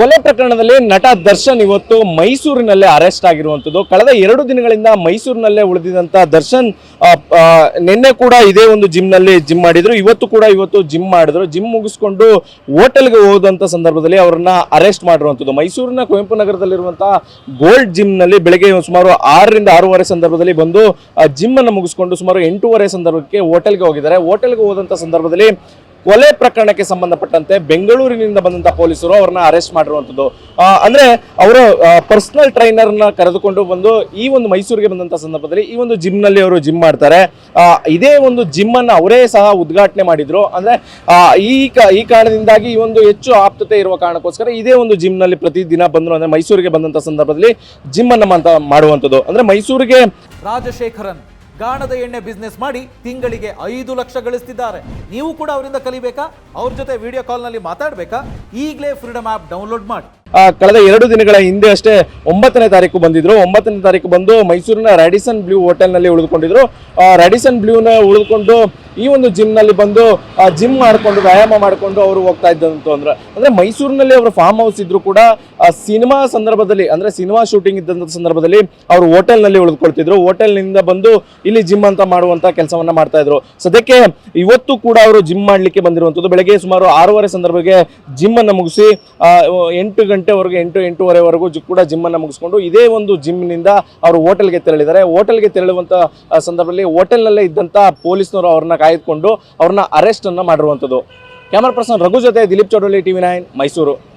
ಕೊಲೆ ಪ್ರಕರಣದಲ್ಲಿ ನಟ ದರ್ಶನ್ ಇವತ್ತು ಮೈಸೂರಿನಲ್ಲೇ ಅರೆಸ್ಟ್ ಆಗಿರುವಂಥದ್ದು. ಕಳೆದ ಎರಡು ದಿನಗಳಿಂದ ಮೈಸೂರಿನಲ್ಲೇ ಉಳಿದಿದ್ದಂಥ ದರ್ಶನ್ ನಿನ್ನೆ ಕೂಡ ಇದೇ ಒಂದು ಜಿಮ್ನಲ್ಲಿ ಜಿಮ್ ಮಾಡಿದ್ರು. ಇವತ್ತು ಕೂಡ ಇವತ್ತು ಜಿಮ್ ಮಾಡಿದ್ರು. ಜಿಮ್ ಮುಗಿಸ್ಕೊಂಡು ಹೋಟೆಲ್ಗೆ ಹೋದಂಥ ಸಂದರ್ಭದಲ್ಲಿ ಅವರನ್ನ ಅರೆಸ್ಟ್ ಮಾಡಿರುವಂಥದ್ದು. ಮೈಸೂರಿನ ಕುವೆಂಪು ನಗರದಲ್ಲಿರುವಂಥ ಗೋಲ್ಡ್ ಜಿಮ್ನಲ್ಲಿ ಬೆಳಗ್ಗೆ ಸುಮಾರು ಆರರಿಂದ ಆರೂವರೆ ಸಂದರ್ಭದಲ್ಲಿ ಬಂದು ಜಿಮ್ ಅನ್ನು ಮುಗಿಸ್ಕೊಂಡು ಸುಮಾರು ಎಂಟೂವರೆ ಸಂದರ್ಭಕ್ಕೆ ಹೋಟೆಲ್ಗೆ ಹೋಗಿದ್ದಾರೆ. ಹೋಟೆಲ್ಗೆ ಹೋದಂಥ ಸಂದರ್ಭದಲ್ಲಿ ಕೊಲೆ ಪ್ರಕರಣಕ್ಕೆ ಸಂಬಂಧಪಟ್ಟಂತೆ ಬೆಂಗಳೂರಿನಿಂದ ಬಂದಂತ ಪೊಲೀಸರು ಅವ್ರನ್ನ ಅರೆಸ್ಟ್ ಮಾಡಿರುವಂತದ್ದು. ಅಂದ್ರೆ ಅವರು ಪರ್ಸನಲ್ ಟ್ರೈನರ್ನ ಕರೆದುಕೊಂಡು ಬಂದು ಈ ಒಂದು ಮೈಸೂರಿಗೆ ಬಂದಂತ ಸಂದರ್ಭದಲ್ಲಿ ಈ ಒಂದು ಜಿಮ್ನಲ್ಲಿ ಅವರು ಜಿಮ್ ಮಾಡ್ತಾರೆ. ಇದೇ ಒಂದು ಜಿಮ್ ಅನ್ನ ಅವರೇ ಸಹ ಉದ್ಘಾಟನೆ ಮಾಡಿದ್ರು. ಅಂದ್ರೆ ಈ ಈ ಕಾರಣದಿಂದಾಗಿ ಈ ಒಂದು ಹೆಚ್ಚು ಆಪ್ತತೆ ಇರುವ ಕಾರಣಕ್ಕೋಸ್ಕರ ಇದೇ ಒಂದು ಜಿಮ್ನಲ್ಲಿ ಪ್ರತಿದಿನ ಬಂದ್ರು. ಅಂದ್ರೆ ಮೈಸೂರಿಗೆ ಬಂದಂತ ಸಂದರ್ಭದಲ್ಲಿ ಜಿಮ್ ಅನ್ನ ಮಾಡುವಂತದ್ದು. ಅಂದ್ರೆ ಮೈಸೂರಿಗೆ ರಾಜಶೇಖರನ್ ಗಾಣದ ಎಣ್ಣೆ ಬಿಸ್ನೆಸ್ ಮಾಡಿ ತಿಂಗಳಿಗೆ ಐದು ಲಕ್ಷ ಗಳಿಸ್ತಿದ್ದಾರೆ. ನೀವು ಕೂಡ ಅವರಿಂದ ಕಲಿಬೇಕಾ? ಅವ್ರ ಜೊತೆ ವಿಡಿಯೋ ಕಾಲ್ನಲ್ಲಿ ಮಾತಾಡಬೇಕಾ? ಈಗಲೇ ಫ್ರೀಡಮ್ ಆ್ಯಪ್ ಡೌನ್ಲೋಡ್ ಮಾಡಿ. ಕಳೆದ ಎರಡು ದಿನಗಳ ಹಿಂದೆ ಅಷ್ಟೇ ಒಂಬತ್ತನೇ ತಾರೀಕು ಬಂದಿದ್ರು. ಒಂಬತ್ತನೇ ತಾರೀಕು ಬಂದು ಮೈಸೂರಿನ ರ್ಯಾಡಿಸನ್ ಬ್ಲೂ ಹೋಟೆಲ್ನಲ್ಲಿ ಉಳಿದುಕೊಂಡಿದ್ರು. ರಾಡಿಸನ್ ಬ್ಲೂನ ಉಳಿದುಕೊಂಡು ಈ ಒಂದು ಜಿಮ್ನಲ್ಲಿ ಬಂದು ಜಿಮ್ ಮಾಡಿಕೊಂಡು, ವ್ಯಾಯಾಮ ಮಾಡಿಕೊಂಡು ಅವರು ಹೋಗ್ತಾ ಇದ್ದಂತು ಅಂದ್ರೆ ಅಂದ್ರೆ ಮೈಸೂರಿನಲ್ಲಿ ಅವರು ಫಾರ್ಮ್ ಹೌಸ್ ಇದ್ರು ಕೂಡ ಸಿನಿಮಾ ಸಂದರ್ಭದಲ್ಲಿ, ಅಂದ್ರೆ ಸಿನಿಮಾ ಶೂಟಿಂಗ್ ಇದ್ದಂಥ ಸಂದರ್ಭದಲ್ಲಿ ಅವರು ಹೋಟೆಲ್ನಲ್ಲಿ ಉಳಿದುಕೊಳ್ತಿದ್ರು ಹೋಟೆಲ್ನಿಂದ ಬಂದು ಇಲ್ಲಿ ಜಿಮ್ ಅಂತ ಮಾಡುವಂತ ಕೆಲಸವನ್ನ ಮಾಡ್ತಾ ಇದ್ರು. ಸದ್ಯಕ್ಕೆ ಇವತ್ತು ಕೂಡ ಅವರು ಜಿಮ್ ಮಾಡ್ಲಿಕ್ಕೆ ಬಂದಿರುವಂಥದ್ದು. ಬೆಳಗ್ಗೆ ಸುಮಾರು ಆರೂವರೆ ಸಂದರ್ಭಕ್ಕೆ ಜಿಮ್ ಅನ್ನು ಮುಗಿಸಿ ಎಂಟು ಗಂಟೆವರೆಗೆ, ಎಂಟು, ಎಂಟೂವರೆವರೆಗೂ ಕೂಡ ಜಿಮ್ ಅನ್ನು ಮುಗಿಸ್ಕೊಂಡು ಇದೇ ಒಂದು ಜಿಮ್ನಿಂದ ಅವರು ಹೋಟೆಲ್ಗೆ ತೆರಳಿದ್ದಾರೆ. ಹೋಟೆಲ್ಗೆ ತೆರಳುವಂತ ಸಂದರ್ಭದಲ್ಲಿ ಹೋಟೆಲ್ನಲ್ಲೇ ಇದ್ದಂತ ಪೊಲೀಸ್ನವರು ಅವ್ರನ್ನ ಕಾಯ್ದುಕೊಂಡು ಅವ್ರನ್ನ ಅರೆಸ್ಟ್ ಅನ್ನ ಮಾಡಿರುವಂಥದ್ದು. ಕ್ಯಾಮರಾ ಪರ್ಸನ್ ರಘು ಜೊತೆ Dilip T TV nine Mysuru.